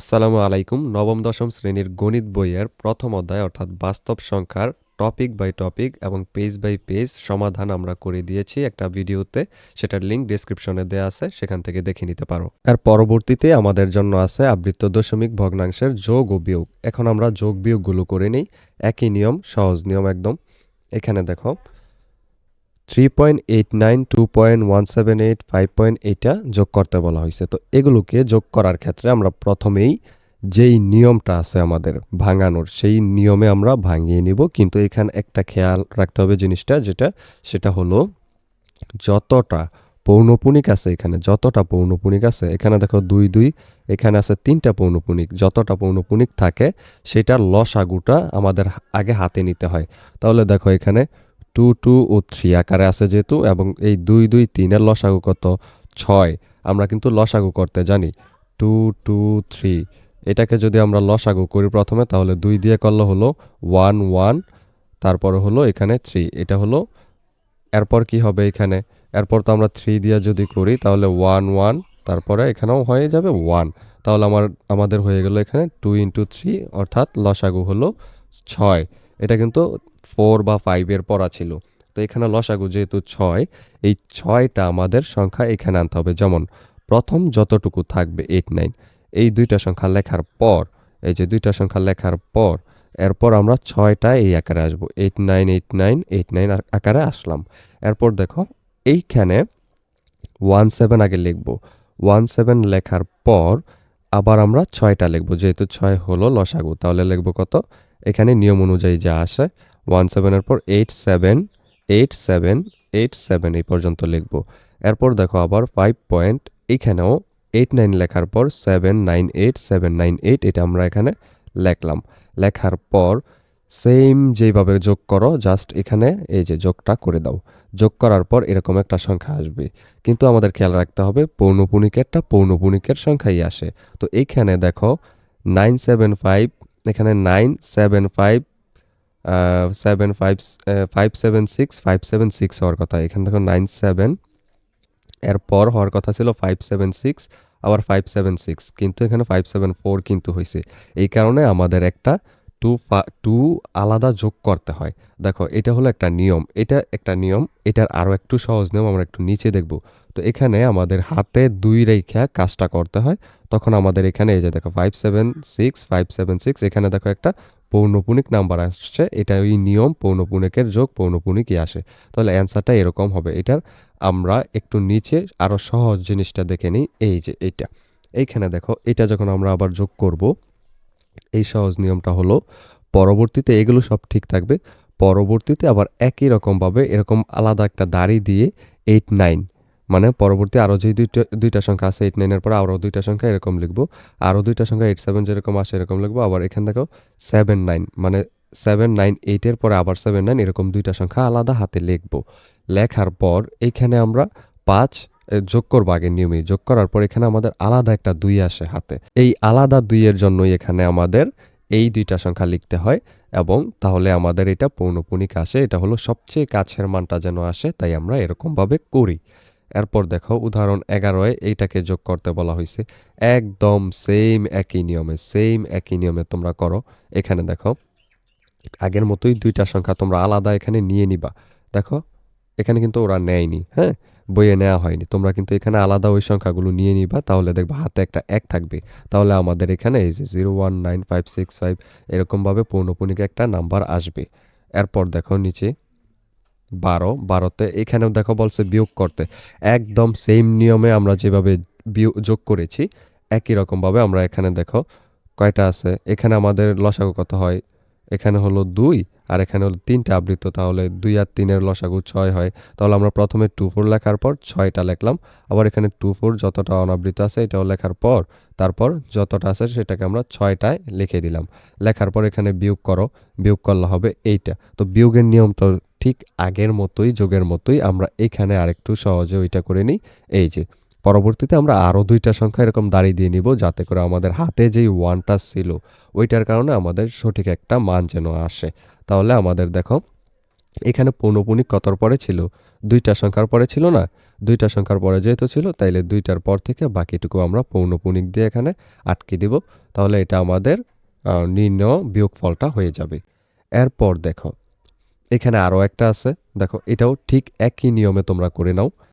আসসালামু আলাইকুম। নবম, দশম শ্রেণির গণিত বইয়ের প্রথম অধ্যায় অর্থাৎ বাস্তব সংখ্যার টপিক বাই টপিক এবং পেজ বাই পেজ সমাধান আমরা করে দিয়েছি একটা ভিডিওতে। সেটার লিঙ্ক ডিসক্রিপশনে দেওয়া আছে, সেখান থেকে দেখে নিতে পারো। আর পরবর্তীতে আমাদের জন্য আছে আবৃত্ত দশমিক ভগ্নাংশের যোগ ও বিয়োগ। এখন আমরা যোগ বিয়োগগুলো করে নিই। একই নিয়ম, সহজ নিয়ম একদম। এখানে দেখো three point eight nine two point one seven eight five point এইটা যোগ করতে বলা হয়েছে। তো এগুলোকে যোগ করার ক্ষেত্রে আমরা প্রথমেই যেই নিয়মটা আছে আমাদের ভাঙানোর, সেই নিয়মে আমরা ভাঙিয়ে নিব। কিন্তু এখানে একটা খেয়াল রাখতে হবে জিনিসটা, যেটা সেটা হলো যতটা পৌনপুনিক আছে এখানে, যতটা পৌনপুনিক আছে, এখানে দেখো দুই দুই, এখানে আছে তিনটা পৌনপুনিক, যতটা পৌনপুনিক থাকে সেটার লসাগুটা আমাদের আগে হাতে নিতে হয়। তাহলে দেখো এখানে টু টু ও থ্রি আকারে আছে যেহেতু, এবং এই দুই দুই, তিনের লসাগু কত? ছয়। আমরা কিন্তু লসাগু করতে জানি। Two two, three. এটাকে যদি আমরা লসাগু করি প্রথমে, তাহলে দুই দিয়ে করলে হলো ওয়ান ওয়ান। তারপরে হলো এখানে থ্রি। এটা হলো, এরপর কি হবে এখানে? এরপর তো আমরা থ্রি দিয়ে যদি করি, তাহলে ওয়ান ওয়ান। তারপরে এখানেও হয়ে যাবে ওয়ান। তাহলে আমার, আমাদের হয়ে গেল এখানে টু ইন্টু থ্রি, অর্থাৎ লসাগু হলো ছয়। এটা কিন্তু ফোর বা ফাইভের পড়া ছিল। তো এখানে লসাগু যেহেতু ছয়, এই ছয়টা আমাদের সংখ্যা এখানে আনতে হবে। যেমন, প্রথম যতটুকু থাকবে এইট নাইন এই দুইটা সংখ্যা লেখার পর, এই যে দুইটা সংখ্যা লেখার পর, এরপর আমরা ছয়টা এই আকারে আসব। Eight nine eight nine eight nine আকারে আসলাম। এরপর দেখো, এইখানে ওয়ান সেভেন আগে লিখব। ওয়ান সেভেন লেখার পর আবার আমরা ছয়টা লিখব। যেহেতু ছয় হলো লসাগু, তাহলে লিখব কত? এখানে নিয়ম অনুযায়ী যা আসে ওয়ান সেভেনের পর eight seven eight seven eight seven এই পর্যন্ত লিখব। এরপর দেখো আবার ফাইভ পয়েন্ট এইখানেও এইট নাইন লেখার পর seven nine eight seven nine eight এটা আমরা এখানে লেখলাম। লেখার পর সেম যেভাবে যোগ করো জাস্ট এখানে এই যে যোগটা করে দাও। যোগ করার পর এরকম একটা সংখ্যা আসবে। কিন্তু আমাদের খেয়াল রাখতে হবে, পৌনপুনিকেরটা পৌনপুনিকের সংখ্যাই আসে। তো এইখানে দেখো নাইন সেভেন ফাইভ এখানে nine seven five seven five five seven six five seven six হওয়ার কথা। এখানে দেখো নাইন সেভেন এরপর হওয়ার কথা ছিল ফাইভ সেভেন সিক্স আবার ফাইভ সেভেন সিক্স কিন্তু এখানে ফাইভ সেভেন ফোর কিন্তু হয়েছে এই কারণে আমাদের একটা টু ফা, টু আলাদা যোগ করতে হয়। দেখো, এটা হলো একটা নিয়ম, এটা একটা নিয়ম, এটার আরও একটু সহজ নিয়ম আমরা একটু নিচে দেখব। তো এখানে আমাদের হাতে দুই রেখা কাজটা করতে হয়। তখন আমাদের এখানে এই যে দেখো five seven six five seven six এখানে দেখো একটা পৌনপুনিক নাম্বার আসছে। এটা ওই নিয়ম, পৌনপুনিকের যোগ, পৌনপুনিকই আসে। তাহলে অ্যান্সারটা এরকম হবে, এটার আমরা একটু নিচে আরও সহজ জিনিসটা দেখে নিই। এই যে এইটা, এইখানে দেখো, এটা যখন আমরা আবার যোগ করব এই সহজ নিয়মটা হলো, পরবর্তীতে এগুলো সব ঠিক থাকবে। পরবর্তীতে আবার একই রকমভাবে এরকম আলাদা একটা দাড়ি দিয়ে এইট নাইন মানে পরবর্তী আরও যে দুইটা দুইটা সংখ্যা আছে এইট নাইনের পরে আরও দুইটা সংখ্যা এরকম লিখব। আরও দুইটা সংখ্যা এইট সেভেন যেরকম আসে এরকম লিখব। আবার এখান দেখো সেভেন নাইন মানে সেভেন নাইন এইটের পরে আবার সেভেন নাইন এরকম দুইটা সংখ্যা আলাদা হাতে লিখব। লেখার পর এখানে আমরা পাঁচ যোগ করব আগে নিয়মে যোগ করার পর এখানে আমাদের আলাদা একটা দুই আসে হাতে। এই আলাদা দুইয়ের জন্যই এখানে আমাদের এই দুইটা সংখ্যা লিখতে হয় এবং তাহলে আমাদের এটা পৌনপুনিক আসে। এটা হলো সবচেয়ে কাছের মানটা যেন আসে, তাই আমরা এরকমভাবে করি। এরপর দেখো, উদাহরণ এগারোয় এইটাকে যোগ করতে বলা হয়েছে। একদম সেম একই নিয়মে সেম একই নিয়মে তোমরা করো। এখানে দেখো, আগের মতোই দুইটা সংখ্যা তোমরা আলাদা এখানে নিয়ে নিবা। দেখো, এখানে কিন্তু ওরা নেয়নি হ্যাঁ? বইয়ে নেওয়া হয়নি। তোমরা কিন্তু এখানে আলাদা ওই সংখ্যাগুলো নিয়ে নিবা, তাহলে দেখবা হাতে একটা এক থাকবে। তাহলে আমাদের এখানে এই যে zero one nine five six five এরকমভাবে পৌনপুনিক একটা নাম্বার আসবে। এরপর দেখো নিচে বারো। বারোতে এখানেও দেখো বলছে বিয়োগ করতে। একদম সেম নিয়মে আমরা যেভাবে বিয়োগ যোগ করেছি, একই রকমভাবে আমরা এখানে দেখো কয়টা আছে? এখানে আমাদের লসাগু কত হয়? এখানে হলো দুই, আর এখানে হলো তিনটা আবৃত্ত, তাহলে দুই আর তিনের লসাগু ছয় হয়। তাহলে আমরা প্রথমে টু ফোর লেখার পর ছয়টা লিখলাম, আবার এখানে টু ফোর যতটা অনাবৃত আছে এটাও লেখার পর, তারপর যতটা আছে সেটাকে আমরা ছয়টায় লিখে দিলাম। লেখার পর এখানে বিয়োগ করো, বিয়োগ করলে হবে এইটা। তো বিয়োগের নিয়মটা ঠিক আগের মতোই, যোগের মতোই আমরা এখানে আরেকটু সহজে ওইটা করে নিই। এই যে পরবর্তীতে আমরা আরও দুইটা সংখ্যা এরকম দাঁড়িয়ে দিয়ে নিব যাতে করে আমাদের হাতে যেই ওয়ানটা ছিল ওইটার কারণে আমাদের সঠিক একটা মান যেন আসে। তাহলে আমাদের দেখো এখানে পৌনপুনিক কতর পরে ছিল? দুইটা সংখ্যার পরে ছিল না? দুইটা সংখ্যার পরে যেহেতু ছিল তাইলে দুইটার পর থেকে বাকিটুকু আমরা পৌনপুনিক দিয়ে এখানে আটকে দিব। তাহলে এটা আমাদের আহ, বিয়োগ ফলটা হয়ে যাবে। এরপর দেখো এখানে আরও একটা আছে। দেখো এটাও ঠিক একই নিয়মে তোমরা করে নাও।